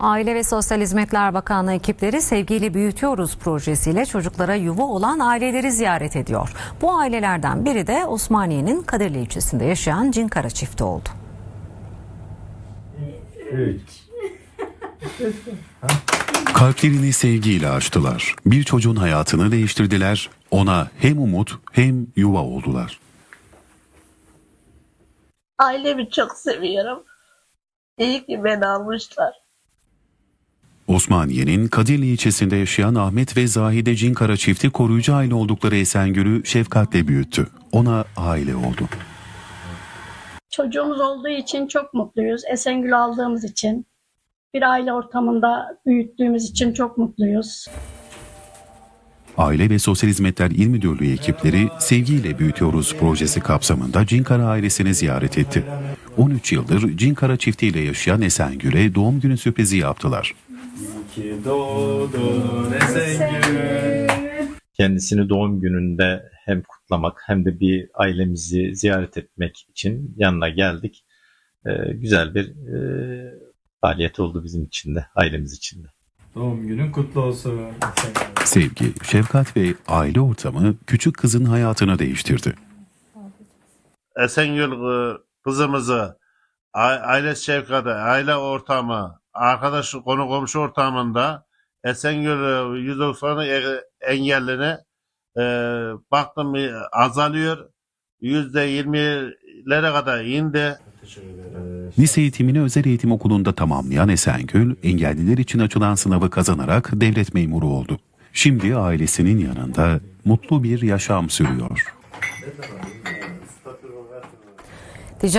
Aile ve Sosyal Hizmetler Bakanlığı ekipleri Sevgiyle Büyütüyoruz projesiyle çocuklara yuva olan aileleri ziyaret ediyor. Bu ailelerden biri de Osmaniye'nin Kadirli ilçesinde yaşayan Cinkara çifti oldu. Kalplerini sevgiyle açtılar. Bir çocuğun hayatını değiştirdiler. Ona hem umut hem yuva oldular. Ailemi çok seviyorum. İyi ki beni almışlar. Osmaniye'nin Kadirli ilçesinde yaşayan Ahmet ve Zahide Cinkara çifti koruyucu aile oldukları Esengül'ü şefkatle büyüttü. Ona aile oldu. Çocuğumuz olduğu için çok mutluyuz. Esengül aldığımız için. Bir aile ortamında büyüttüğümüz için çok mutluyuz. Aile ve Sosyal Hizmetler İl Müdürlüğü ekipleri Sevgiyle Büyütüyoruz projesi kapsamında Cinkara ailesini ziyaret etti. 13 yıldır Cinkara çiftiyle yaşayan Esengül'e doğum günü sürprizi yaptılar. Ki doğdun Esengül. kendisini doğum gününde hem kutlamak hem de bir ailemizi ziyaret etmek için yanına geldik. Ee, güzel bir e, faaliyet oldu bizim için de, ailemiz için de. Doğum günün kutlu olsun. Sevgi, şefkat ve aile ortamı küçük kızın hayatını değiştirdi. Esengül e, kızımızı aile şefkati, aile ortamı, arkadaş konu komşu ortamında Esengül e, 190 e- engellini e, baktım e, azalıyor. %20'lere kadar indi. Lise eğitimini özel eğitim okulunda tamamlayan Esengül, engelliler için açılan sınavı kazanarak devlet memuru oldu. Şimdi ailesinin yanında mutlu bir yaşam sürüyor. Ticaret